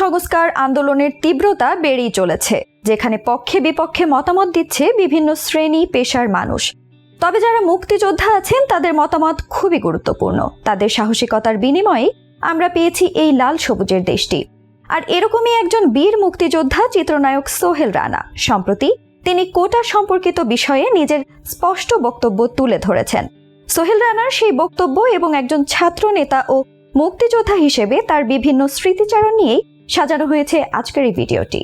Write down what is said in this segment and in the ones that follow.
সংস্কার আন্দোলনের তীব্রতা বেড়েই চলেছে, যেখানে পক্ষে বিপক্ষে মতামত দিচ্ছে বিভিন্ন শ্রেণি পেশার মানুষ। তবে যারা মুক্তিযোদ্ধা আছেন, তাদের মতামত খুবই গুরুত্বপূর্ণ। তাদের সাহসিকতার বিনিময়ে আমরা পেয়েছি এই লাল সবুজের দেশটি। আর এরকমই একজন বীর মুক্তিযোদ্ধা চিত্রনায়ক সোহেল রানা। সম্প্রতি তিনি কোটা সম্পর্কিত বিষয়ে নিজের স্পষ্ট বক্তব্য তুলে ধরেছেন। সোহেল রানার সেই বক্তব্য এবং একজন ছাত্র নেতা ও মুক্তিযোদ্ধা হিসেবে তার বিভিন্ন স্মৃতিচারণ নিয়েই সাজানো হয়েছে আজকের এই ভিডিওটি।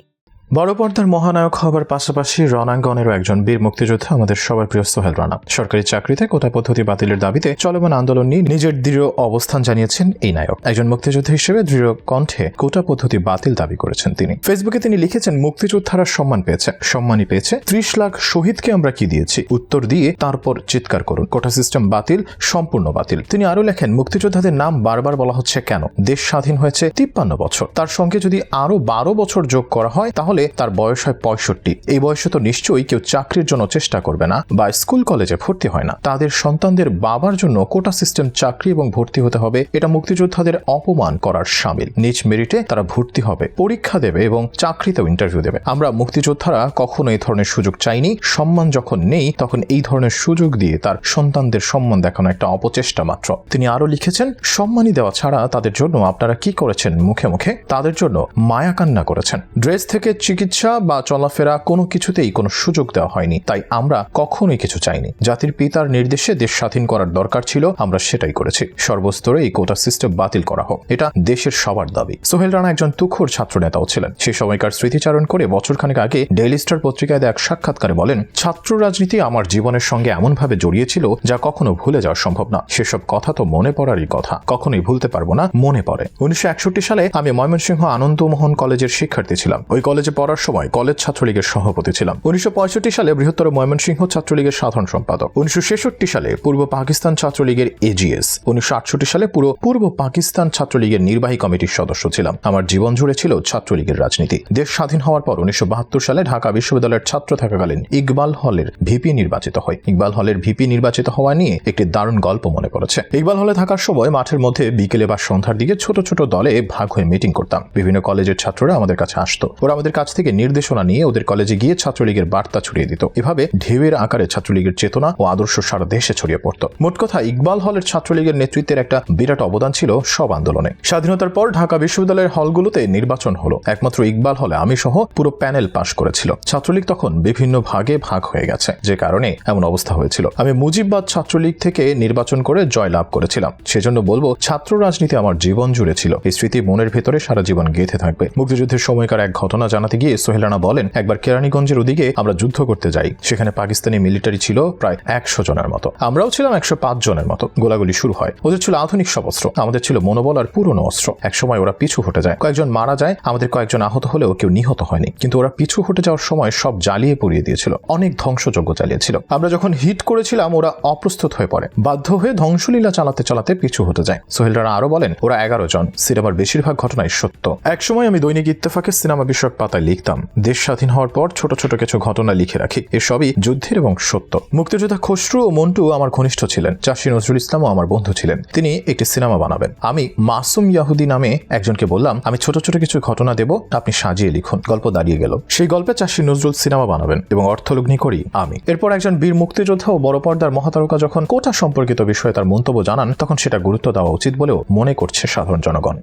বড় পর্দার মহানায়ক হবার পাশাপাশি রণাঙ্গনেরও একজন বীর মুক্তিযোদ্ধা আমাদের সবার প্রিয় সোহেল রানা। সরকারি চাকরিতে কোটা পদ্ধতি বাতিলের দাবিতে চলমান আন্দোলন নিয়ে নিজের দৃঢ় অবস্থান জানিয়েছেন এই নায়ক। একজন মুক্তিযোদ্ধা হিসেবে দৃঢ় কণ্ঠে কোটা পদ্ধতি বাতিল দাবি করেছেন তিনি। ফেসবুকে তিনি লিখেছেন, মুক্তিযোদ্ধারা সম্মান পেয়েছে। সম্মানই পেয়েছে। ত্রিশ লাখ শহীদকে আমরা কি দিয়েছি? উত্তর দিয়ে তারপর চিৎকার করুন। কোটা সিস্টেম বাতিল, সম্পূর্ণ বাতিল। তিনি আরও লেখেন, মুক্তিযোদ্ধাদের নাম বারবার বলা হচ্ছে কেন? দেশ স্বাধীন হয়েছে তিপ্পান্ন বছর। তার সঙ্গে যদি আরও বারো বছর যোগ করা হয়, তাহলে তার বয়স হয় পঁয়ষট্টি। এই বয়সে তো নিশ্চয়ই কেউ চাকরির জন্য চেষ্টা করবে না বা স্কুল কলেজে ভর্তি হয় না। তাদের সন্তানদের বাবার জন্য কোটা সিস্টেম চাকরি এবং ভর্তি হতে হবে। এটা মুক্তিযোদ্ধাদের অপমান করার সামিল। নিজ মেরিটে তারা ভর্তি হবে, পরীক্ষা দেবে এবং চাকরিতেও ইন্টারভিউ দেবে। আমরা মুক্তিযোদ্ধারা কখনো এই ধরনের সুযোগ চাইনি। সম্মান যখন নেই, তখন এই ধরনের সুযোগ দিয়ে তার সন্তানদের সম্মান দেখানো একটা অপচেষ্টা মাত্র। তিনি আরও লিখেছেন, সম্মানই দেওয়া ছাড়া তাদের জন্য আপনারা কি করেছেন মুখে মুখে? তাদের জন্য মায়া কান্না করেছেন। ড্রেস থেকে চিকিৎসা বা চলাফেরা কোনো কিছুতেই কোনো সুযোগ দেওয়া হয়নি। তাই আমরা কখনোই কিছু চাইনি। জাতির পিতার নির্দেশে দেশ স্বাধীন করার দরকার ছিল, আমরা সেটাই করেছি। সর্বস্তরে এই কোটা সিস্টেম বাতিল করা হোক। এটা দেশের সবার দাবি। সোহেল রানা একজন তুখোর ছাত্র নেতাও ছিলেন। সেই সময়কার স্মৃতিচারণ করে বছরখানেক আগে ডেইলি স্টার পত্রিকায় এক সাক্ষাৎকারে বলেন, ছাত্র রাজনীতি আমার জীবনের সঙ্গে এমনভাবে জড়িয়েছিল যা কখনো ভুলে যাওয়া সম্ভব না। সেসব কথা তো মনে পড়ারই কথা। কখনোই ভুলতে পারব না, মনে পড়ে। উনিশশো একষট্টি সালে আমি ময়মনসিংহ আনন্দমোহন কলেজের শিক্ষার্থী ছিলাম। ওই কলেজে পড়ার সময় কলেজ ছাত্রলীগের সভাপতি ছিলাম। উনিশশো পঁয়ষট্টি সালে বৃহত্তর ময়মনসিংহ ছাত্রলীগের সাধারণ সম্পাদক। উনিশশো ছেষট্টি সালে পূর্ব পাকিস্তান ছাত্রলীগের এজিএস উনিশশো আটষট্টি সালে পুরো পূর্ব পাকিস্তান ছাত্রলীগের নির্বাহী কমিটির সদস্য ছিলাম। আমার জীবন জুড়ে ছিল ছাত্রলীগের রাজনীতি। দেশ স্বাধীন হওয়ার পর উনিশশো বাহাত্তর সালে ঢাকা বিশ্ববিদ্যালয়ের ছাত্র থাকাকালীন ইকবাল হলের ভিপি নির্বাচিত হয়। ইকবাল হলের ভিপি নির্বাচিত হওয়া নিয়ে একটি দারুণ গল্প মনে পড়েছে। ইকবাল হলে থাকার সময় মাঠের মধ্যে বিকেলে বা সন্ধ্যার দিকে ছোট ছোট দলে ভাগ হয়ে মিটিং করতাম। বিভিন্ন কলেজের ছাত্ররা আমাদের কাছে আসতো। ওরা আমাদের কাছ থেকে নির্দেশনা নিয়ে ওদের কলেজে গিয়ে ছাত্রলীগের বার্তা ছড়িয়ে দিত। এভাবে ঢেউয়ের আকারে ছাত্রলীগের চেতনা ও আদর্শ সারা দেশে ছড়িয়ে পড়ত। মোট কথা ইকবাল হলের ছাত্রলীগের নেতৃত্বের একটা বিরাট অবদান ছিল সব আন্দোলনে। স্বাধীনতার পর ঢাকা বিশ্ববিদ্যালয়ের হলগুলোতে নির্বাচন হলো। একমাত্র ইকবাল হলে আমি সহ পুরো প্যানেল পাশ করেছিল। ছাত্রলীগ তখন বিভিন্ন ভাগে ভাগ হয়ে গেছে, যে কারণে এমন অবস্থা হয়েছিল। আমি মুজিববাদ ছাত্রলীগ থেকে নির্বাচন করে জয় লাভ করেছিলাম। সেজন্য বলব ছাত্র রাজনীতি আমার জীবন জুড়ে ছিল। এই স্মৃতি মনের ভেতরে সারা জীবন গেঁথে থাকবে। মুক্তিযুদ্ধের সময়কার এক ঘটনা জানাতে গিয়ে সোহেল রানা বলেন, একবার কেরানীগঞ্জের ওদিকে আমরা যুদ্ধ করতে যাই। সেখানে পাকিস্তানি মিলিটারি ছিল প্রায় একশো জনের মতো। আমরাও ছিলাম একশো পাঁচ জনের মতো। গোলাগুলি শুরু হয়। ওদের ছিল আধুনিক সব অস্ত্র। আমাদের ছিল মনোবল আর পুরনো অস্ত্র। একসময় ওরা পিছু হটে যায়। কয়েকজন মারা যায়। আমাদের কয়েকজন আহত হলেও কেউ নিহত হয়নি। কিন্তু ওরা পিছু হটে যাওয়ার সময় সব জ্বালিয়ে পুড়িয়ে দিয়েছিল। অনেক ধ্বংসযজ্ঞ চালিয়েছিল। আমরা যখন হিট করেছিলাম, ওরা অপ্রস্তুত হয়ে পড়ে। বাধ্য হয়ে ধ্বংসলীলা চালাতে চালাতে পিছু হতে যায়। সোহেল রানা আরও বলেন, ওরা এগারো জন। সিনেমার বেশিরভাগ ঘটনাই সত্য। একসময় আমি দৈনিক ইত্তেফাকের সিনেমা বিষয়ক পাতায় লিখতাম। দেশ স্বাধীন হওয়ার পর ছোট ছোট কিছু ঘটনা লিখে রাখি। এসবই যুদ্ধের এবং সত্য। মুক্তিযোদ্ধা খসরু ও মন্টু আমার ঘনিষ্ঠ ছিলেন। চাষি নজরুল ইসলামও আমার বন্ধু ছিলেন। তিনি একটি সিনেমা বানাবেন। আমি মাসুম ইয়াহুদি নামে একজনকে বললাম, আমি ছোট ছোট কিছু ঘটনা দেব, আপনি সাজিয়ে লিখুন। গল্প দাঁড়িয়ে গেল। সেই গল্পে চাষি নজরুল সিনেমা বানাবেন এবং অর্থলগ্নি করি আমি। এরপর একজন বীর মুক্তিযোদ্ধা ও বড় পর্দার মহাতারকা যখন কোটা সম্পর্কিত বিষয়ে তার মন্তব্য জানান, তখন সেটা গুরুত্ব দেওয়া উচিত বলেও মনে করছে সাধারণ জনগণ।